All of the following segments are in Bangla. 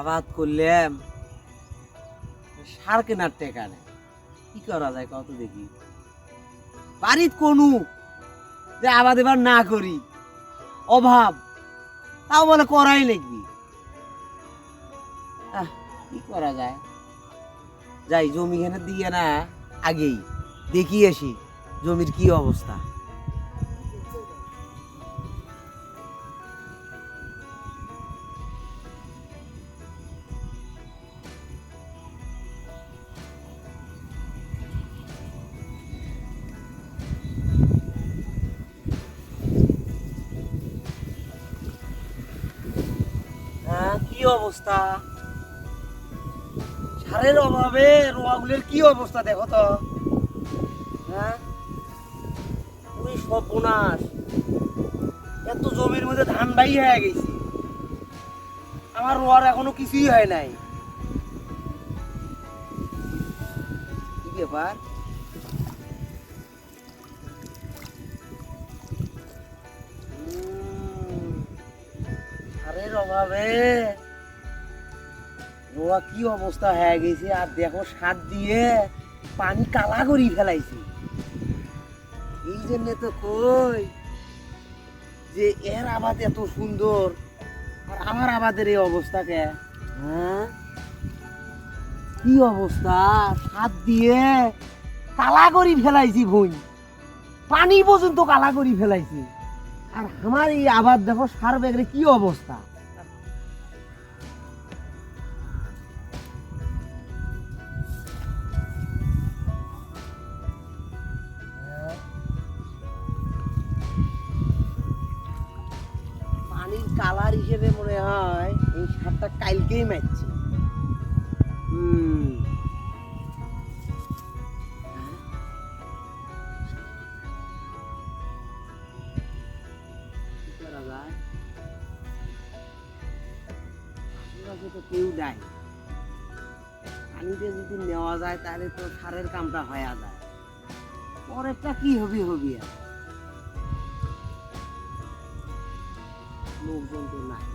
আবাদ করলাম। সার কেনার টেকা কি করা যায় কত দেখি? বাড়িত কোনু যে আবাদ এবার না করি। অভাব। তাও বলে করাই লাগবি। আহ, কি করা যায়? যাই জমি এখানে দিয়ে না আগেই দেখি আসি জমির কি অবস্থা। হ্যাঁ কি অবস্থা? সারের অভাবে রোয়াগুলির কি অবস্থা দেখো তো? হ্যাঁ? পুরো সর্বনাশ। এত জমির মধ্যে ধান বাই হয়ে গেছে। আমার রোয়ার এখনও কিছুই হয় নাই। কি ব্যাপার? রোয়া কি অবস্থা হয়ে গেছে, আর দেখো সার দিয়ে পানি কালা করি ফেলাইছি। এই জন্য তো কই যে এর আবাদ এত সুন্দর, আর আমার আবাদের এই হ্যাঁ? কি অবস্থা? দিয়ে কালা করি ফেলাইছি ভুঁই। পানি পর্যন্ত কালা করি ফেলাইছি। আর আমার এই আবাদ দেখো সার ব্যাগরে কি অবস্থা? হিসেবে মনে হয় এই সারটা কালকেই মারছে। কেউ নাই। পানিতে যদি নেওয়া যায় তাহলে তো সারের কামটা হয়ে যায়। পরেরটা কি হবি হবি আর? লোকজন তো নাই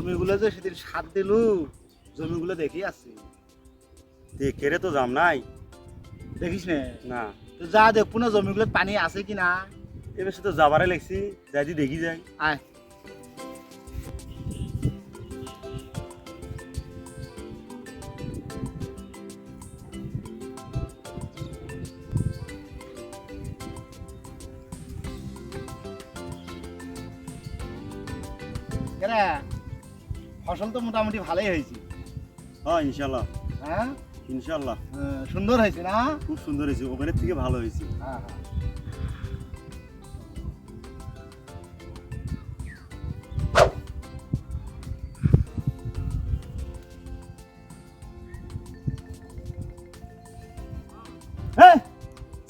জমিগুলো যে সেদিন সার দিলু জমিগুলো দেখি আসছি দেখে রে তো যাম নাই। দেখিস নে? না। তো যা দেখব না জমিগুলো পানি আছে কি না? এবার সে তো যাবারে লাগছি যাই দেখি যাই। আয়। কেরা ফসল তো মোটামুটি ভালোই হয়েছে। হ্যাঁ ইনশাল্লাহ হ্যাঁ? ইনশাল্লাহ সুন্দর হয়েছে না? খুব সুন্দর হয়েছে ওখানের থেকে ভালো হয়েছে। হ্যাঁ হ্যাঁ। এই,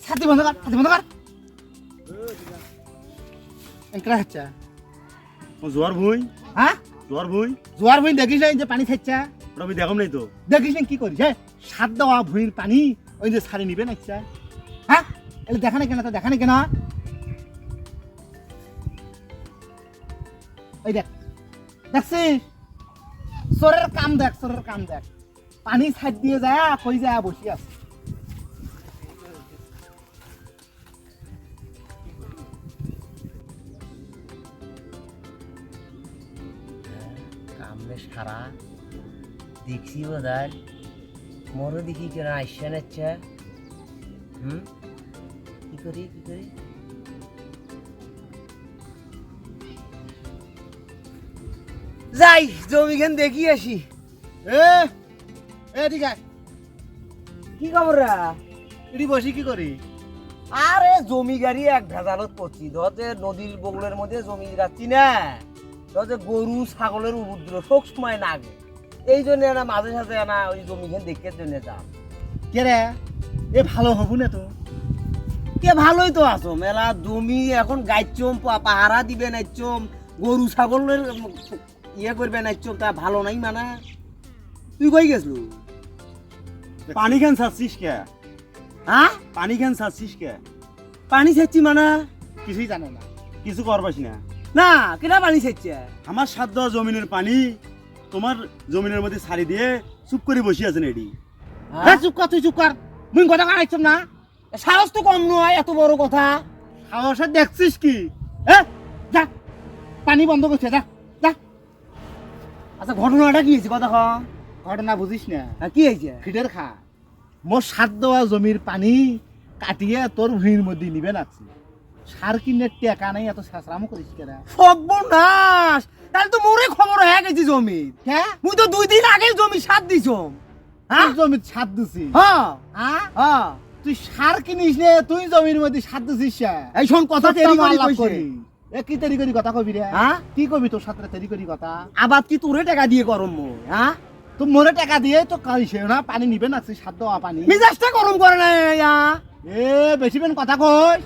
ছাতি বন্ধ কর ছাতি বন্ধ কর। একলা হচ্ছে? জোয়ার ভুই। হ্যাঁ? জোয়ার ভুই? জোয়ার ভুঁই দেখিস না যে পানি ওটা আমি দেখাম নাই তো। দেখিস না কি করিস হ্যাঁ সাত দেওয়া ভুঁইর পানি ওই যে সারি নিবে না ইচ্ছা হ্যাঁ এলে দেখা নাই কেন তো দেখা নাই কেন? ওই দেখ দেখছিস? চোরের কাম দেখ চোরের কাম দেখ। পানি ছাদ দিয়ে যায় কই যায় বসি আছে। সারা দেখছি দেখি কেন আসছে নাচ্ছে হুম? কি করি কি করি? যাই জমিখান দেখি আসি। এ এ ঠিক আছে কি খবররা এটি বসি কি করি? আরে জমি গাড়ি এক ভেজালত করছি ধর যে নদীর বগলের মধ্যে জমি যাচ্ছি না। যে গরু ছাগলের উপদ্র সব সময় নাগে এই জন্য না মাঝে সাঝে না ওই জমিখান দেখে জন্য যাম কে রে? এ ভালো হবু না তো? কে ভালোই তো আছো মেলা জমি এখন গাইচম পাহারা দিবে নাইচম গরু ছাগলের ইয়ে করবে নাইচম তা ভালো নাই মানে। তুই কই গেছলু? পানি খান চাচ্ছিস কে? হ্যাঁ পানি খান চাচ্ছিস কে? পানি সেচ্ছি মানে। কিছুই জানে না কিছু করবাস না। না কেনা পানি সেচ্ছে আমার সাত দেওয়া জমিনের পানি তোমার জমিনের মধ্যে ছাড়ি দিয়ে চুপ করে বসে আছেন এডি হ্যাঁ চুপ কর তুই চুপ কর মুই কথা না। সাহস তো কম নয় এত বড় কথা। সাহসে দেখছিস কি? এ যা পানি বন্ধ করছে যা যা। আচ্ছা ঘটনাটা কি হয়েছে কথা ক। ঘটনা বুঝিস না? হ্যাঁ, কি হয়েছে ফিডের খা। মোর সাত দেওয়া জমির পানি কাটিয়ে তোর ভুঁড়ির মধ্যে নিবে নাচ্ছি সার কিনে টেকা নাই এত শেষরামও করিস কেরা। সর্বনাশ! তাহলে তো মোরে খবর হয়ে গেছে জমি। হ্যাঁ? মুই তো দুই দিন আগে জমি সাত দিছম। হ্যাঁ জমির ছাদ দিছি। হ্যাঁ হ্যাঁ হ্যাঁ তুই সার কিনিস নে তুই জমির মধ্যে সার দিছিস এই শোন কথা তেরি করি কইছে। এ কি তেরি করি কথা কবি রে? হ্যাঁ কি কবি তোর সাথে তেরি করি কথা? আবাদ কি তোরে টাকা দিয়ে করম মই হ্যাঁ তুই মনে টাকা দিয়ে তো কাইছে না পানি নিবে না সাত দেওয়া পানি। মিজাজটা গরম করে না ইয়া। এ বেশি বেন কথা কই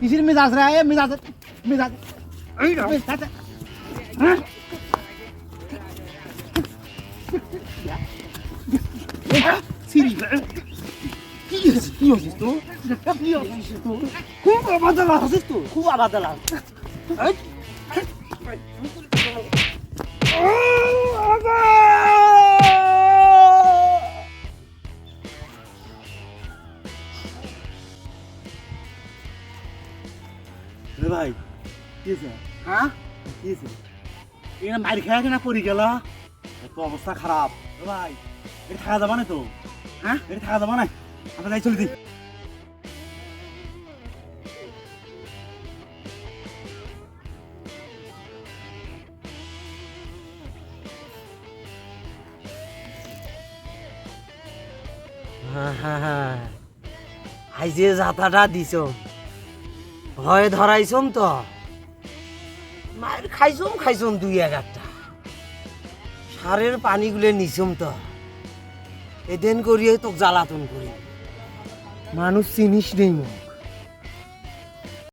কিসির মিজাজ রে? এ মিজাজ মিজাজ। মিজাজ। হ্যাঁ? সিরি কি হয়েছে? কি হয়েছে তো কি হয়েছে তো খুব আবাদালা হয়েছিস তো খুব আবাদালা এই। রে ভাই, কি হ্যাঁ? কি এখানে মার খেয়ে না পড়ি গেল। এত অবস্থা খারাপ। রে ভাই এটা থাকা যাবা না তো? হ্যাঁ? এটা থাকা যাবা না? আমরা যাই, চলে দিই আই যে যাতাটা দিছ। ভয় ধরাইছম তো। মায়ের খাইছম খাইছম দুই এগারটা সারের পানিগুলো নিছম তো। এদিন করিয়ে তোক জ্বালাতন করি মানুষ চিনিস নেই মো।